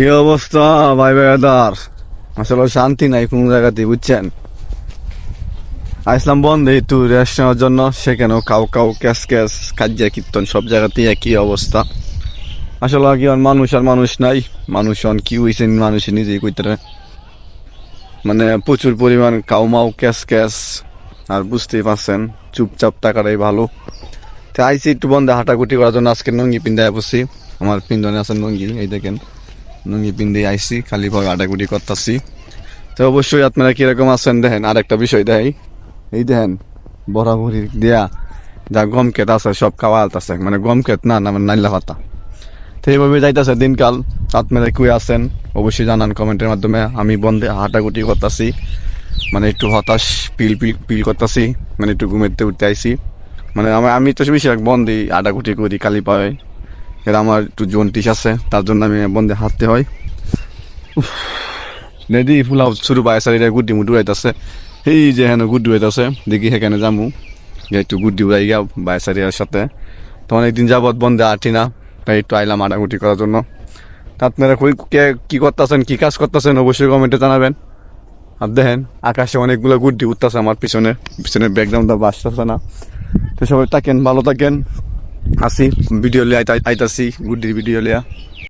কি অবস্থা, ভাই ভাইদার আসলে শান্তি নাই কোন জায়গাতে বুঝছেন? আসলাম বন্ধে, একটু রেস্ট নেওয়ার জন্য। সেখানেও কাউ কাউ ক্যাস ক্যাস, কাজিয়া কীর্তন, সব জায়গাতেই একই অবস্থা। আসলে কি মানুষ আর মানুষ নাই। মানুষ অন কি হয়েছে মানুষ নিজেই কইতে। মানে প্রচুর পরিমাণ কাউ মাউ, ক্যাস ক্যাস, আর বুঝতেই পারছেন, চুপচাপ টাকাটাই ভালো। তো আইসি একটু বন্ধে, হাঁটাকুটি করার জন্য আজকে নঙ্গি পিন্দায় বসছি আমার পিন্দনে আছে নঙ্গি এই দেখেন। নঙ্গি পিন্দে আইসি, খালি ভাবে হাঁটাকুটি করতেছি। তো অবশ্যই আপনারা কীরকম আছেন দেখেন আর একটা বিষয় দেখাই। এই দেখেন বরাবরি দেয়া যা গম ক্ষেত আছে, সব খাওয়া আলতাছে। মানে গম ক্ষেত না মানে নাইলা পাতা। তো এইভাবে যাইতেছে দিনকাল। আপনারা কই আছেন, অবশ্যই জানান কমেন্টের মাধ্যমে। আমি বন্ধে হাঁটাকুটি করতেছি। মানে একটু হতাশ, পিল পিল পিল করতেছি। মানে একটু ঘুমেতে উঠতে আইসি মানে আমি তো বেশিরভাগ বন্ধে হাঁটাকুটি করি কালি পায়ে। এর আমার একটু জন্টিস আছে, তার জন্য আমি বন্ধে হাঁটতে হয়। নেদি ফুলাও শুরু পায় সারিটা গুড্ডি মুডু উড়াইতেছে এই যে হেন গুড্ডি উড়াইতেছে দেখি সেখানে যামু। যে একটু গুড্ডি উড়াই গিয়া বাইসারিয়ার সাথে। তো অনেকদিন যাবৎ বন্ধে হাঁটি না, তাই একটু আইলাম হাঁটাকুটি করার জন্য। আপনারা কই, কে, কি করতেছেন, কি কাজ করতেছেন, অবশ্যই কমেন্টে জানাবেন। আর দেখেন, আকাশে অনেকগুলো গুড্ডি উঠতেছে আমার পিছনে। পিছনে ব্যাকগ্রাউন্ডটা বাসতেছে না। তো সবাই থাকেন, ভালো থাকেন। আসি ভিডিও লিয়ে আইতাছি গুড্ডির ভিডিও লিয়া।